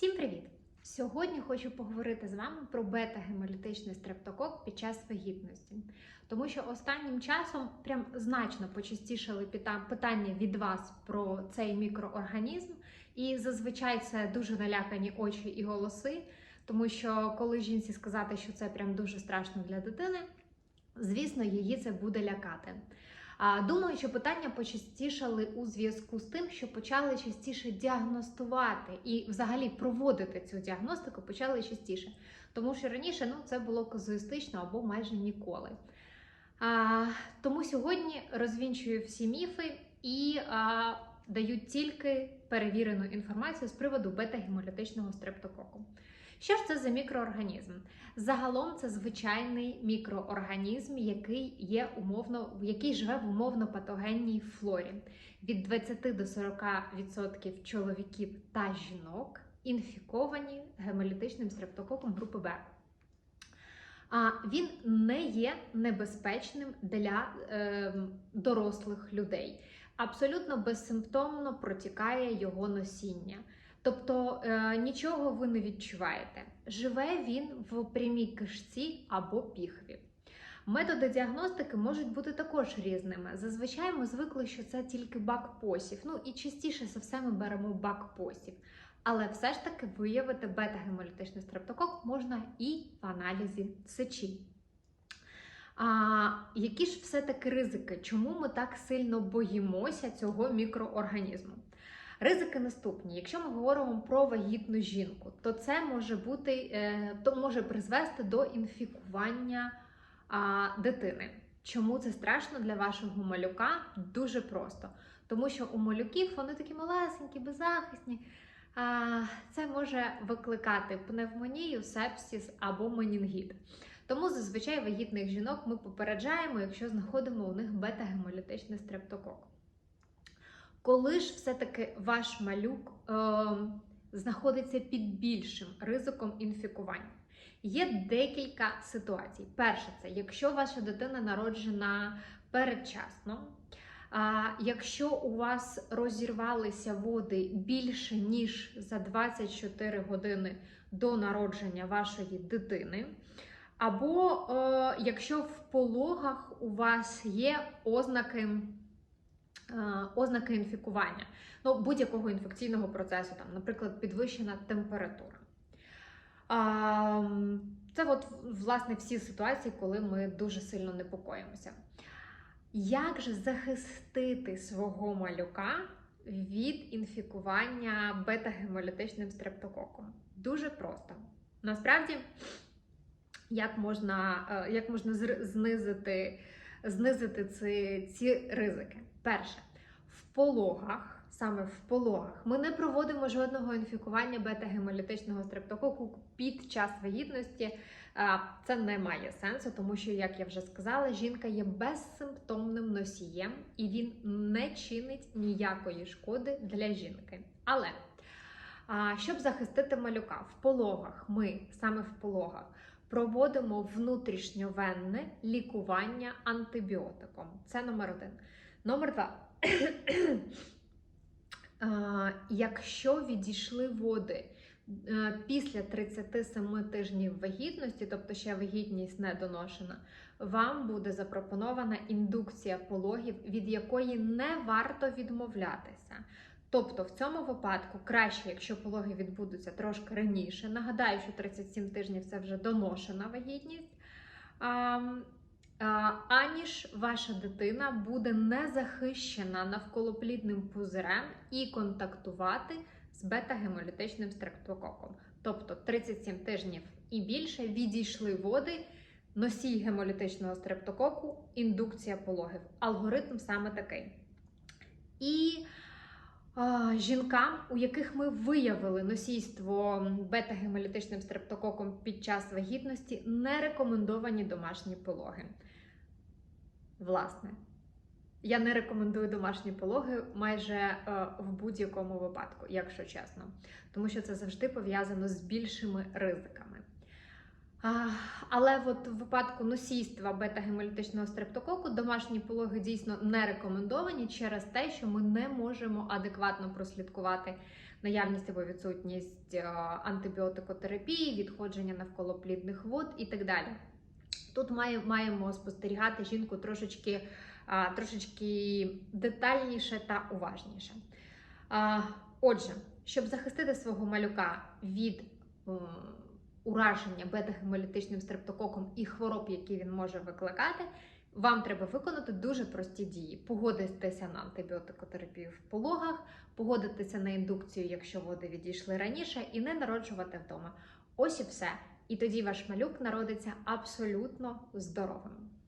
Всім привіт! Сьогодні хочу поговорити з вами про бета-гемолітичний стрептокок під час вагітності. Тому що останнім часом прям значно почастішали питання від вас про цей мікроорганізм, і зазвичай це дуже налякані очі і голоси. Тому що коли жінці сказати, що це прям дуже страшно для дитини, звісно, її це буде лякати. Думаю, що питання почастішали у зв'язку з тим, що почали частіше діагностувати і взагалі проводити цю діагностику почали частіше. Тому що раніше ну, це було казуїстично або майже ніколи. А, тому сьогодні розвінчую всі міфи і а, даю тільки перевірену інформацію з приводу бета-гемолітичного стрептококу. Що ж це за мікроорганізм? Загалом це звичайний мікроорганізм, який є умовно, який живе в умовно патогенній флорі. Від 20 до 40% чоловіків та жінок інфіковані гемолітичним стрептококом групи Б. А він не є небезпечним для е, дорослих людей. Абсолютно безсимптомно протікає його носіння. Тобто е, нічого ви не відчуваєте. Живе він в прямій кишці або піхві. Методи діагностики можуть бути також різними. Зазвичай ми звикли, що це тільки бак посів. Ну і частіше за все ми беремо бак посів. Але все ж таки виявити бета-гемолітичний стрептокок можна і в аналізі сечі. А які ж все-таки ризики? Чому ми так сильно боїмося цього мікроорганізму? Ризики наступні. Якщо ми говоримо про вагітну жінку, то це може бути е, то може призвести до інфікування дитини. Чому це страшно для вашого малюка? Дуже просто. Тому що у малюків вони такі малесенькі, беззахисні. Це може викликати пневмонію, сепсис або менінгіт. Тому зазвичай вагітних жінок ми попереджаємо, якщо знаходимо у них бета-гемолітичний стрептокок. Коли ж все-таки ваш малюк е, знаходиться під більшим ризиком інфікування? Є декілька ситуацій. Перше, це якщо ваша дитина народжена передчасно, а якщо у вас розірвалися води більше ніж за 24 години до народження вашої дитини, або е, якщо в пологах у вас є ознаки. Е, ознаки інфікування, ну, будь-якого інфекційного процесу, там, наприклад, підвищена температура. Це от, власне всі ситуації, коли ми дуже сильно непокоїмося. Як же захистити свого малюка від інфікування бета-гемолітичним стрептококом? Дуже просто. Насправді, як можна, е, як можна знизити, знизити ці, ці ризики? Перше, в пологах, саме в пологах, ми не проводимо жодного інфікування бета-гемолітичного стрептококу під час вагітності. Це не має сенсу, тому що, як я вже сказала, жінка є безсимптомним носієм і він не чинить ніякої шкоди для жінки. Але щоб захистити малюка в пологах, ми саме в пологах. Проводимо внутрішньовенне лікування антибіотиком. Це номер один. Номер два. Якщо відійшли води після 37 тижнів вагітності, тобто ще вагітність не доношена, вам буде запропонована індукція пологів, від якої не варто відмовлятися. Тобто, в цьому випадку краще, якщо пологи відбудуться трошки раніше. Нагадаю, що 37 тижнів це вже доношена вагітність аніж ваша дитина буде не захищена навколоплідним пузирем і контактувати з бета-гемолітичним стрептококом. Тобто 37 тижнів і більше відійшли води, носій гемолітичного стрептококу, індукція пологів. Алгоритм саме такий. І а, жінкам, у яких ми виявили носійство бета-гемолітичним стрептококом під час вагітності, не рекомендовані домашні пологи. Власне, я не рекомендую домашні пологи майже е, в будь-якому випадку, якщо чесно, тому що це завжди пов'язано з більшими ризиками. Але от в випадку носійства бета-гемолітичного стрептококу домашні пологи дійсно не рекомендовані через те, що ми не можемо адекватно прослідкувати наявність або відсутність е, антибіотикотерапії, відходження навколо плідних вод і так далі. Тут маємо спостерігати жінку трошечки, трошечки детальніше та уважніше. Отже, щоб захистити свого малюка від ураження бета-гемолітичним стрептококом і хвороб, які він може викликати, вам треба виконати дуже прості дії: погодитися на антибіотикотерапію в пологах, погодитися на індукцію, якщо води відійшли раніше, і не народжувати вдома. Ось і все. І тоді ваш малюк народиться абсолютно здоровим.